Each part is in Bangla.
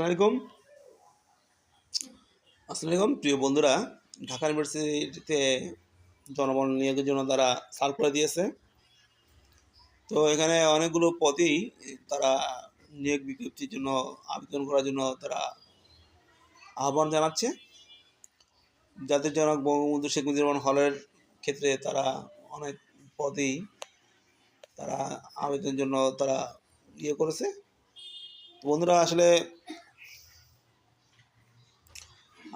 আসসালামাইকুম আসসালামাইকুম প্রিয় বন্ধুরা, ঢাকা ইউনিভার্সিটিতে জনবল নিয়োগের জন্য তারা সার্কুলার দিয়েছে। তো এখানে অনেকগুলো পদেই তারা নিয়োগ বিজ্ঞপ্তির জন্য আবেদন করার জন্য তারা আহ্বান জানাচ্ছে। জাতির জনক বঙ্গবন্ধু শেখ মুজিবুর হলের ক্ষেত্রে তারা অনেক পদেই তারা আবেদনের জন্য তারা ইয়ে করেছে। বন্ধুরা, আসলে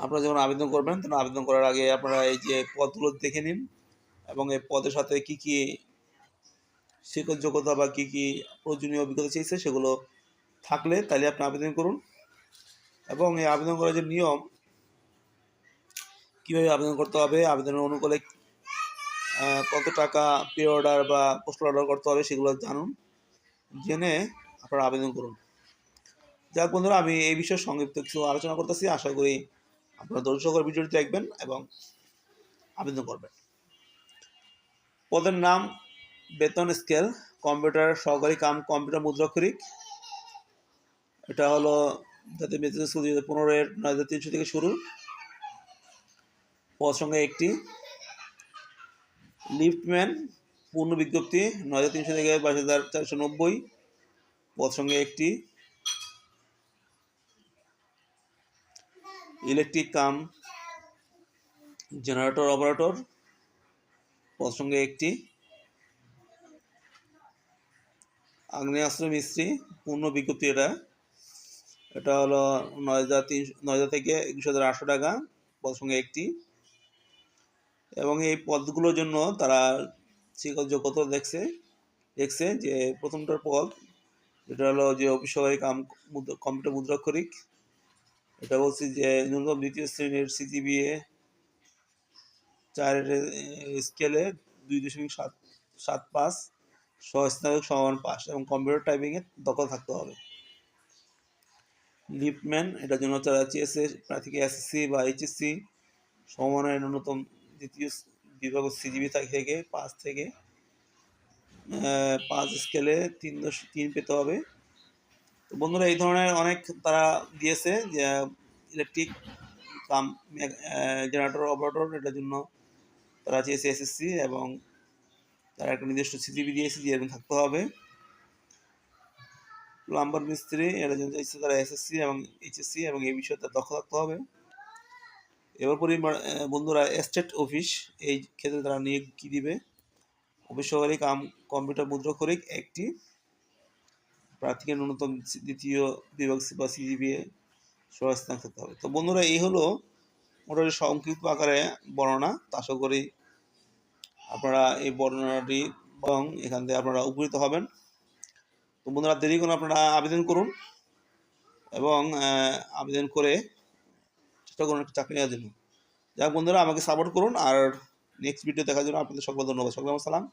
আপনারা যখন আবেদন করবেন, তখন আবেদন করার আগে আপনারা এই যে পদগুলো দেখে নিন এবং এই পদের সাথে কি কি শিক্ষক যোগ্যতা বা কী কী প্রয়োজনীয় অভিজ্ঞতা চেয়েছে সেগুলো থাকলে তাহলে আপনি আবেদন করুন। এবং এই আবেদন করার যে নিয়ম, কীভাবে আবেদন করতে হবে, আবেদনের অনুকূলে কত টাকা পে অর্ডার বা পোস্টাল অর্ডার করতে হবে সেগুলো জানুন, জেনে আপনারা আবেদন করুন। যাক বন্ধুরা, আমি এই বিষয়ে সংক্ষিপ্ত কিছু আলোচনা করতেছি। আশা করি আপনারা করে ভিডিওটি দেখবেন এবং আবেদন করবেন। পদের নাম, বেতন স্কেল, কম্পিউটার সহকারী কাম, কম্পিউটার মুদ্রাক্ষরিক এটা হলো যাতে বেতন স্কুল দুই হাজার পনেরোর নয় হাজার তিনশো থেকে শুরু। পদ সঙ্গে একটি লিফটম্যান, পূর্ণ বিজ্ঞপ্তি, নয় হাজার তিনশো থেকে বাইশ হাজার চারশো নব্বই। পদ সঙ্গে একটি ইলেকট্রিক কাম জেনারেটর অপারেটর পদ সঙ্গে একটি আগ্নেয়াস্ত্র মিস্ত্রি, পূর্ণ বিজ্ঞপ্তি এটা। এটা হলো নয় হাজার তিনশো নয় থেকে একুশ হাজার আটশো টাকা পদ সঙ্গে একটি। এবং এই পদগুলোর জন্য তারা শিক্ষক যোগ্যতা দেখছে দেখছে যে প্রথমটার পদ এটা হলো যে অফিস কাম কম্পিউটার মুদ্রাক্ষরিক এটা বলছি যে ন্যূনতম দ্বিতীয় শ্রেণির সিজিবিএ চারের স্কেলে দুই দশমিক সাত সাত পাঁচ সহস্নাতক সমান পাস এবং কম্পিউটার টাইপিংয়ে দখল থাকতে হবে। লিফটম্যান এটার জন্য তারা চেয়েছে প্রার্থীকে এসএসসি বা এইচএসসি সমমানের ন্যূনতম দ্বিতীয় বিভাগ সিজিবি থেকে পাঁচ থেকে পাঁচ স্কেলে তিন দশ, তিন পেতে হবে। বন্ধুরা, এই ধরনের অনেক তারা দিয়েছে যে ইলেকট্রিক কাম জেনারেটর অপারেটর এটার জন্য তারা চেয়েছে এসএসসি এবং তারা একটা নির্দিষ্ট সিজিবি দিয়েছে দিয়ে এরকম থাকতে হবে। প্লাম্বার মিস্ত্রি এটার জন্য চাইছে তারা এসএসসি এবং এইচএসসি এবং এই বিষয়ে তার দক্ষ থাকতে হবে। এবার পরি বন্ধুরা এস্টেট অফিস এই ক্ষেত্রে তারা নিয়োগ কী দিবে? অফিস সহকারী কাম কম্পিউটার মুদ্রাক্ষরিক একটি প্রার্থীকে ন্যূনতম দ্বিতীয় বিভাগ বা সিজিবিএ সহায়তা থাকতে হবে। তো বন্ধুরা, এই হলো মোটামুটি সংক্ষিপ্ত আকারে বর্ণনা। আশা করি আপনারা এই বর্ণনাটি এবং এখান থেকে আপনারা উপকৃত হবেন। তো বন্ধুরা, দেরি করে আপনারা আবেদন করুন এবং আবেদন করে চেষ্টা করুন একটা চাকরি নেওয়ার জন্য। যাক বন্ধুরা, আমাকে সাপোর্ট করুন আর নেক্সট ভিডিও দেখার জন্য আপনাদের সকল ধন্যবাদ। সকল সালাম।